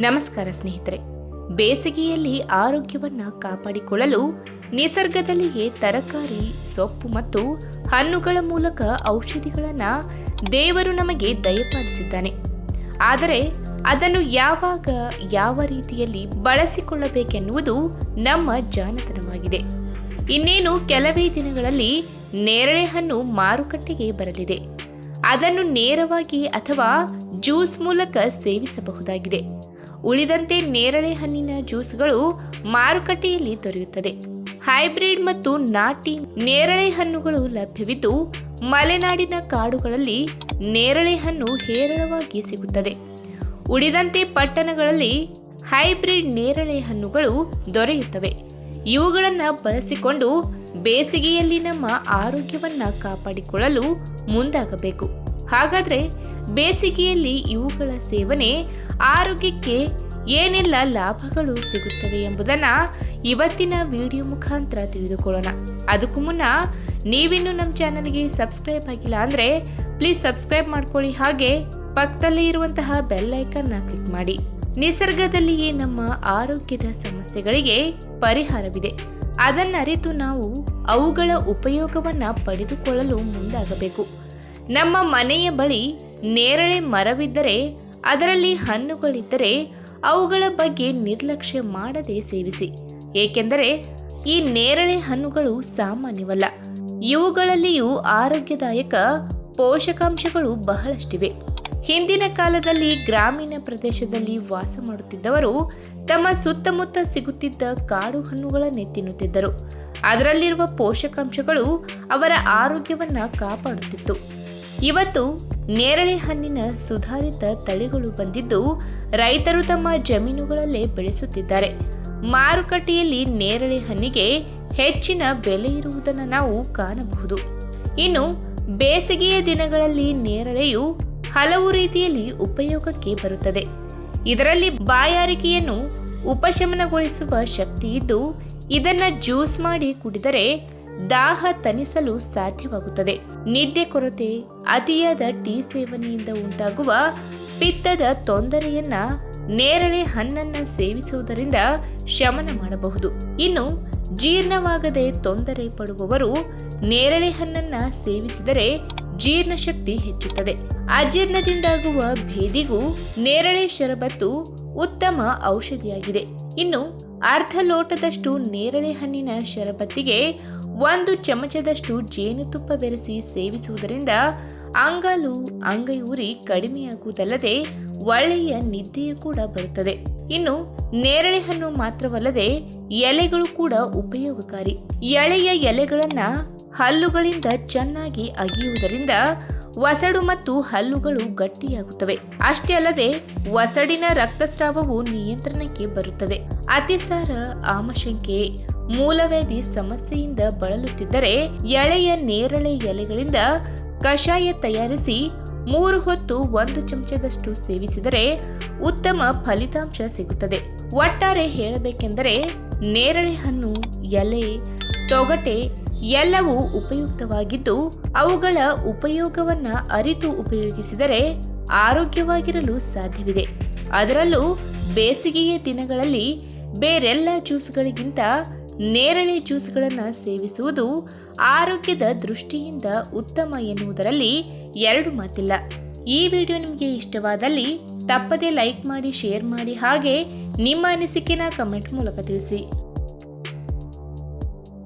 ನಮಸ್ಕಾರ ಸ್ನೇಹಿತರೆ. ಬೇಸಿಗೆಯಲ್ಲಿ ಆರೋಗ್ಯವನ್ನು ಕಾಪಾಡಿಕೊಳ್ಳಲು ನಿಸರ್ಗದಲ್ಲಿಯೇ ತರಕಾರಿ, ಸೊಪ್ಪು ಮತ್ತು ಹಣ್ಣುಗಳ ಮೂಲಕ ಔಷಧಿಗಳನ್ನು ದೇವರು ನಮಗೆ ದಯಪಾಲಿಸಿದ್ದಾನೆ. ಆದರೆ ಅದನ್ನು ಯಾವಾಗ, ಯಾವ ರೀತಿಯಲ್ಲಿ ಬಳಸಿಕೊಳ್ಳಬೇಕೆನ್ನುವುದು ನಮ್ಮ ಜಾನತನವಾಗಿದೆ ಇನ್ನೇನು ಕೆಲವೇ ದಿನಗಳಲ್ಲಿ ನೇರಳೆ ಹಣ್ಣು ಮಾರುಕಟ್ಟೆಗೆ ಬರಲಿದೆ. ಅದನ್ನು ನೇರವಾಗಿ ಅಥವಾ ಜ್ಯೂಸ್ ಮೂಲಕ ಸೇವಿಸಬಹುದಾಗಿದೆ. ಉಳಿದಂತೆ ನೇರಳೆ ಹಣ್ಣಿನ ಜ್ಯೂಸ್ಗಳು ಮಾರುಕಟ್ಟೆಯಲ್ಲಿ ದೊರೆಯುತ್ತದೆ. ಹೈಬ್ರಿಡ್ ಮತ್ತು ನಾಟಿ ನೇರಳೆ ಹಣ್ಣುಗಳು ಲಭ್ಯವಿದ್ದು, ಮಲೆನಾಡಿನ ಕಾಡುಗಳಲ್ಲಿ ನೇರಳೆ ಹಣ್ಣು ಹೇರಳವಾಗಿ ಸಿಗುತ್ತದೆ. ಉಳಿದಂತೆ ಪಟ್ಟಣಗಳಲ್ಲಿ ಹೈಬ್ರಿಡ್ ನೇರಳೆ ಹಣ್ಣುಗಳು ದೊರೆಯುತ್ತವೆ. ಇವುಗಳನ್ನು ಬಳಸಿಕೊಂಡು ಬೇಸಿಗೆಯಲ್ಲಿ ನಮ್ಮ ಆರೋಗ್ಯವನ್ನು ಕಾಪಾಡಿಕೊಳ್ಳಲು ಮುಂದಾಗಬೇಕು. ಹಾಗಾದ್ರೆ ಬೇಸಿಗೆಯಲ್ಲಿ ಇವುಗಳ ಸೇವನೆ ಆರೋಗ್ಯಕ್ಕೆ ಏನೆಲ್ಲ ಲಾಭಗಳು ಸಿಗುತ್ತವೆ ಎಂಬುದನ್ನು ಇವತ್ತಿನ ವಿಡಿಯೋ ಮುಖಾಂತರ ತಿಳಿದುಕೊಳ್ಳೋಣ. ಅದಕ್ಕೂ ಮುನ್ನ ನೀವಿನ್ನೂ ನಮ್ಮ ಚಾನಲ್ಗೆ ಸಬ್ಸ್ಕ್ರೈಬ್ ಆಗಿಲ್ಲ ಅಂದರೆ ಪ್ಲೀಸ್ ಸಬ್ಸ್ಕ್ರೈಬ್ ಮಾಡ್ಕೊಳ್ಳಿ. ಹಾಗೆ ಪಕ್ಕದಲ್ಲಿ ಇರುವಂತಹ ಬೆಲ್ ಐಕನ್ನ ಕ್ಲಿಕ್ ಮಾಡಿ. ನಿಸರ್ಗದಲ್ಲಿಯೇ ನಮ್ಮ ಆರೋಗ್ಯದ ಸಮಸ್ಯೆಗಳಿಗೆ ಪರಿಹಾರವಿದೆ. ಅದನ್ನರಿತು ನಾವು ಅವುಗಳ ಉಪಯೋಗವನ್ನು ಪಡೆದುಕೊಳ್ಳಲು ಮುಂದಾಗಬೇಕು. ನಮ್ಮ ಮನೆಯ ಬಳಿ ನೇರಳೆ ಮರವಿದ್ದರೆ ಅದರಲ್ಲಿ ಹಣ್ಣುಗಳಿದ್ದರೆ ಅವುಗಳ ಬಗ್ಗೆ ನಿರ್ಲಕ್ಷ್ಯ ಮಾಡದೆ ಸೇವಿಸಿ. ಏಕೆಂದರೆ ಈ ನೇರಳೆ ಹಣ್ಣುಗಳು ಸಾಮಾನ್ಯವಲ್ಲ. ಇವುಗಳಲ್ಲಿಯೂ ಆರೋಗ್ಯದಾಯಕ ಪೋಷಕಾಂಶಗಳು ಬಹಳಷ್ಟಿವೆ. ಹಿಂದಿನ ಕಾಲದಲ್ಲಿ ಗ್ರಾಮೀಣ ಪ್ರದೇಶದಲ್ಲಿ ವಾಸ ಮಾಡುತ್ತಿದ್ದವರು ತಮ್ಮ ಸುತ್ತಮುತ್ತ ಸಿಗುತ್ತಿದ್ದ ಕಾಡು ಹಣ್ಣುಗಳನ್ನೇ ತಿನ್ನುತ್ತಿದ್ದರು. ಅದರಲ್ಲಿರುವ ಪೋಷಕಾಂಶಗಳು ಅವರ ಆರೋಗ್ಯವನ್ನು ಕಾಪಾಡುತ್ತಿತ್ತು. ಇವತ್ತು ನೇರಳೆ ಹಣ್ಣಿನ ಸುಧಾರಿತ ತಳಿಗಳು ಬಂದಿದ್ದು ರೈತರು ತಮ್ಮ ಜಮೀನುಗಳಲ್ಲೇ ಬೆಳೆಸುತ್ತಿದ್ದಾರೆ. ಮಾರುಕಟ್ಟೆಯಲ್ಲಿ ನೇರಳೆ ಹಣ್ಣಿಗೆ ಹೆಚ್ಚಿನ ಬೆಲೆ ಇರುವುದನ್ನು ನಾವು ಕಾಣಬಹುದು. ಇನ್ನು ಬೇಸಿಗೆಯ ದಿನಗಳಲ್ಲಿ ನೇರಳೆಯು ಹಲವು ರೀತಿಯಲ್ಲಿ ಉಪಯೋಗಕ್ಕೆ ಬರುತ್ತದೆ. ಇದರಲ್ಲಿ ಬಾಯಾರಿಕೆಯನ್ನು ಉಪಶಮನಗೊಳಿಸುವ ಶಕ್ತಿ ಇದ್ದು, ಇದನ್ನು ಜ್ಯೂಸ್ ಮಾಡಿ ಕುಡಿದರೆ ದಾಹ ತಣಿಸಲು ಸಾಧ್ಯವಾಗುತ್ತದೆ. ನಿದ್ದೆ ಕೊರತೆ, ಅತಿಯಾದ ಟೀ ಸೇವನೆಯಿಂದ ಉಂಟಾಗುವ ಪಿತ್ತದ ತೊಂದರೆಯನ್ನ ನೇರಳೆ ಹಣ್ಣನ್ನ ಸೇವಿಸುವುದರಿಂದ ಶಮನ ಮಾಡಬಹುದು. ಇನ್ನು ಜೀರ್ಣವಾಗದೆ ತೊಂದರೆ ಪಡುವವರು ನೇರಳೆ ಹಣ್ಣನ್ನ ಸೇವಿಸಿದರೆ ಜೀರ್ಣಶಕ್ತಿ ಹೆಚ್ಚುತ್ತದೆ. ಅಜೀರ್ಣದಿಂದಾಗುವ ಭೇದಿಗೂ ನೇರಳೆ ಶರಬತ್ತು ಉತ್ತಮ ಔಷಧಿಯಾಗಿದೆ. ಇನ್ನು ಅರ್ಧ ಲೋಟದಷ್ಟು ನೇರಳೆ ಹಣ್ಣಿನ ಶರಬತ್ತಿಗೆ ಒಂದು ಚಮಚದಷ್ಟು ಜೇನುತುಪ್ಪ ಬೆರೆಸಿ ಸೇವಿಸುವುದರಿಂದ ಅಂಗಾಲು ಅಂಗೈಯೂರಿ ಕಡಿಮೆಯಾಗುವುದಲ್ಲದೆ ಒಳ್ಳೆಯ ನಿದ್ದೆಯೂ ಕೂಡ ಬರುತ್ತದೆ. ಇನ್ನು ನೇರಳೆ ಹಣ್ಣು ಮಾತ್ರವಲ್ಲದೆ ಎಲೆಗಳು ಕೂಡ ಉಪಯೋಗಕಾರಿ. ಎಳೆಯ ಎಲೆಗಳನ್ನ ಹಲ್ಲುಗಳಿಂದ ಚೆನ್ನಾಗಿ ಅಗಿಯುವುದರಿಂದ ವಸಡು ಮತ್ತು ಹಲ್ಲುಗಳು ಗಟ್ಟಿಯಾಗುತ್ತವೆ. ಅಷ್ಟೇ ಅಲ್ಲದೆ ವಸಡಿನ ರಕ್ತಸ್ರಾವವು ನಿಯಂತ್ರಣಕ್ಕೆ ಬರುತ್ತದೆ. ಅತಿಸಾರ, ಆಮಶಂಕೆ, ಮೂಲವ್ಯಾಧಿ ಸಮಸ್ಯೆಯಿಂದ ಬಳಲುತ್ತಿದ್ದರೆ ಎಳೆಯ ನೇರಳೆ ಎಲೆಗಳಿಂದ ಕಷಾಯ ತಯಾರಿಸಿ ಮೂರು ಹೊತ್ತು ಒಂದು ಚಮಚದಷ್ಟು ಸೇವಿಸಿದರೆ ಉತ್ತಮ ಫಲಿತಾಂಶ ಸಿಗುತ್ತದೆ. ಒಟ್ಟಾರೆ ಹೇಳಬೇಕೆಂದರೆ ನೇರಳೆ ಹಣ್ಣು ಎಲೆ, ತೊಗಟೆ ಎಲ್ಲವೂ ಉಪಯುಕ್ತವಾಗಿದ್ದು, ಅವುಗಳ ಉಪಯೋಗವನ್ನ ಅರಿತು ಉಪಯೋಗಿಸಿದರೆ ಆರೋಗ್ಯವಾಗಿರಲು ಸಾಧ್ಯವಿದೆ. ಅದರಲ್ಲೂ ಬೇಸಿಗೆಯ ದಿನಗಳಲ್ಲಿ ಬೇರೆಲ್ಲ ಜ್ಯೂಸ್ಗಳಿಗಿಂತ ನೇರಳೆ ಜ್ಯೂಸ್ಗಳನ್ನು ಸೇವಿಸುವುದು ಆರೋಗ್ಯದ ದೃಷ್ಟಿಯಿಂದ ಉತ್ತಮ ಎನ್ನುವುದರಲ್ಲಿ ಎರಡು ಮಾತಿಲ್ಲ. ಈ ವಿಡಿಯೋ ನಿಮಗೆ ಇಷ್ಟವಾದಲ್ಲಿ ತಪ್ಪದೇ ಲೈಕ್ ಮಾಡಿ, ಶೇರ್ ಮಾಡಿ ಹಾಗೆ ನಿಮ್ಮ ಅನಿಸಿಕೆನ ಕಮೆಂಟ್ ಮೂಲಕ ತಿಳಿಸಿ.